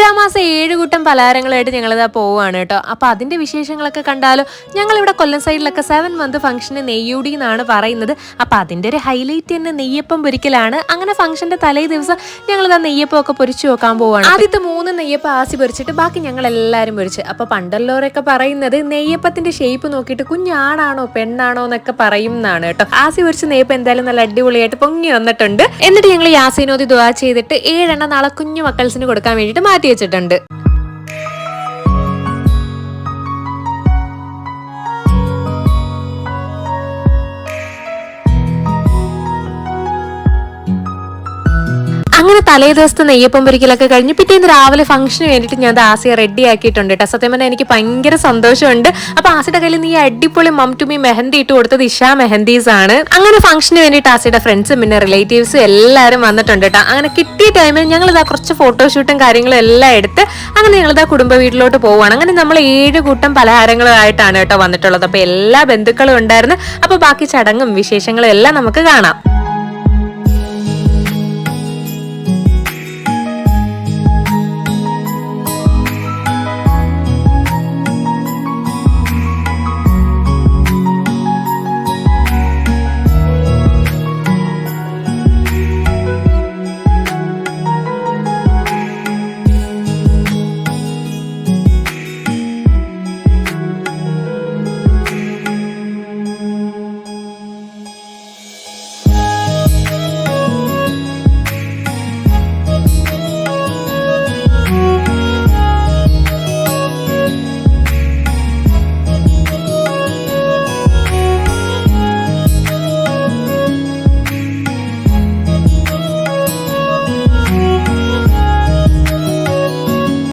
ഏഴാം മാസം ഏഴ് കൂട്ടം പലഹാരങ്ങളായിട്ട് ഞങ്ങളിതാ പോവുകയാണ് കേട്ടോ. അപ്പൊ അതിന്റെ വിശേഷങ്ങളൊക്കെ കണ്ടാലോ? ഞങ്ങൾ ഇവിടെ കൊല്ലം സൈഡിലൊക്കെ സെവൻ മന്ത് ഫംഗ്ഷന് നെയ്യൂടി എന്നാണ് പറയുന്നത്. അപ്പൊ അതിന്റെ ഒരു ഹൈലൈറ്റ് തന്നെ നെയ്യപ്പം പൊരിക്കലാണ്. അങ്ങനെ ഫംഗ്ഷന്റെ തലേ ദിവസം ഞങ്ങൾ ഇതാ നെയ്യപ്പം ഒക്കെ പൊരിച്ചു നോക്കാൻ പോവാണ് ആദ്യത്തെ മൂന്ന് നെയ്യപ്പം ആസി പൊരിച്ചിട്ട് ബാക്കി ഞങ്ങൾ എല്ലാവരും പൊരിച്ച്. അപ്പൊ പണ്ടുള്ളവരൊക്കെ പറയുന്നത് നെയ്യപ്പത്തിന്റെ ഷേപ്പ് നോക്കിയിട്ട് കുഞ്ഞാണാണോ പെണ്ണാണോ എന്നൊക്കെ പറയും എന്നാണ് കേട്ടോ. ആസി പൊരിച്ച നെയ്യപ്പം എന്തായാലും നല്ല അടിപൊളിയായിട്ട് പൊങ്ങി വന്നിട്ടുണ്ട്. എന്നിട്ട് ഞങ്ങൾ യാസീനോദി ദുവാ ചെയ്തിട്ട് ഏഴെണ്ണം നാളെ കുഞ്ഞു മക്കൾസിന് കൊടുക്കാൻ വേണ്ടിയിട്ട് മാറ്റി വെച്ചിട്ടുണ്ട്. അങ്ങനെ തലേ ദിവസത്തെ നെയ്യപ്പം പൊരിക്കലൊക്കെ കഴിഞ്ഞ് പിറ്റേന്ന് രാവിലെ ഫംഗ്ഷന് വേണ്ടിയിട്ട് ഞാൻ ആസിയെ റെഡി ആക്കിയിട്ടുണ്ട് കേട്ടോ സത്യം പറഞ്ഞാൽ എനിക്ക് ഭയങ്കര സന്തോഷമുണ്ട്. അപ്പൊ ആസിയുടെ കയ്യിൽ നീ അടിപൊളി മം ടു മീ മെഹന്തി ഇട്ട് കൊടുത്തത് ഇഷ മെഹന്തീസ് ആണ്. അങ്ങനെ ഫംഗ്ഷന് വേണ്ടിയിട്ട് ആസിയുടെ ഫ്രണ്ട്സും പിന്നെ റിലേറ്റീവ്സും എല്ലാവരും വന്നിട്ടുണ്ട് കേട്ടോ അങ്ങനെ കിട്ടിയ ടൈമിൽ ഞങ്ങൾ ഇതാ കുറച്ച് ഫോട്ടോഷൂട്ടും കാര്യങ്ങളും എല്ലാം എടുത്ത് അങ്ങനെ ഞങ്ങൾ ഇതാ കുടുംബ വീട്ടിലോട്ട് പോവുകയാണ് അങ്ങനെ നമ്മൾ ഏഴ് കൂട്ടം പലഹാരങ്ങളുമായിട്ടാണ് കേട്ടോ വന്നിട്ടുള്ളത്. അപ്പൊ എല്ലാ ബന്ധുക്കളും ഉണ്ടായിരുന്നു. അപ്പൊ ബാക്കി ചടങ്ങും വിശേഷങ്ങളും എല്ലാം നമുക്ക് കാണാം.